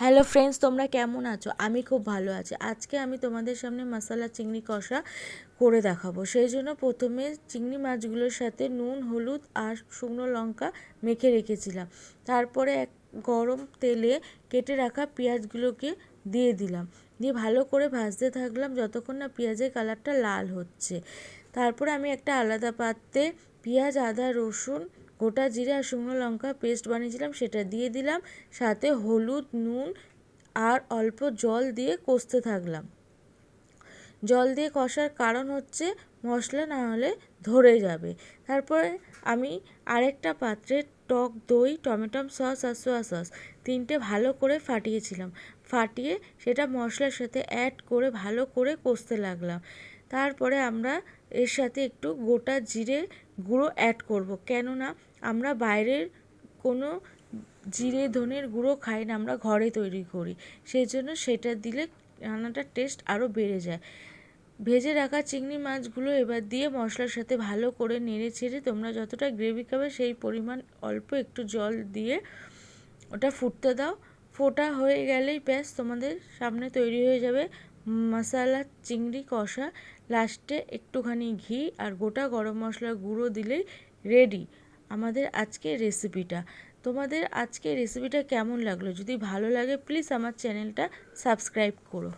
Hello friends তোমরা কেমন আছো? আমি খুব ভালো আছি। আজকে আমি তোমাদের সামনে মশলা চিংড়ি কষা করে দেখাবো। সেই জন্য প্রথমে চিংড়ি মাছগুলোর সাথে নুন, হলুদ আর শুকনো লঙ্কা মেখে রেখেছিলাম। তারপরে এক গরম তেলে কেটে রাখা পেঁয়াজগুলোকে দিয়ে দিলাম। দিয়ে ভালো করে ভাজতে থাকলাম যতক্ষণ না পেঁয়াজের কালারটা লাল হচ্ছে। তারপরে আমি একটা আলাদা পাত্রে পেঁয়াজ, আদা, রসুন গোটা জিরে আর শুকনো লঙ্কা পেস্ট বানিয়েছিলাম, সেটা দিয়ে দিলাম। সাথে হলুদ, নুন আর অল্প জল দিয়ে কষতে থাকলাম। জল দিয়ে কষার কারণ হচ্ছে মশলা না হলে ধরে যাবে। তারপরে আমি আরেকটা পাত্রে টক দই টমেটম সস আর সোয়া সস তিনটে ভালো করে ফাটিয়েছিলাম। ফাটিয়ে সেটা মশলার সাথে অ্যাড করে ভালো করে কষতে লাগলাম। তারপরে আমরা এর সাথে একটু গোটা জিরে গুঁড়ো অ্যাড করব। কেননা আমরা বাইরের কোনো জিরে, ধনের গুঁড়ো খাই না, আমরা ঘরে তৈরি করি। সেই জন্য সেটা দিলে রান্নাটার টেস্ট আরও বেড়ে যায়। ভেজে রাখা চিংড়ি মাছগুলো এবার দিয়ে মশলার সাথে ভালো করে নেড়ে ছেড়ে তোমরা যতটা গ্রেভি খাবে সেই পরিমাণ অল্প একটু জল দিয়ে ওটা ফুটতে দাও। ফোটা হয়ে গেলেই ব্যাস তোমাদের সামনে তৈরি হয়ে যাবে মশালা, চিংড়ি, কষা। লাস্টে একটুখানি ঘি আর গোটা গরম মশলার গুঁড়ো দিলেই রেডি আমাদের আজকের রেসিপিটা তোমাদের আজকে রেসিপিটা কেমন লাগল? যদি ভালো লাগে প্লিজ আমার চ্যানেলটা সাবস্ক্রাইব করো।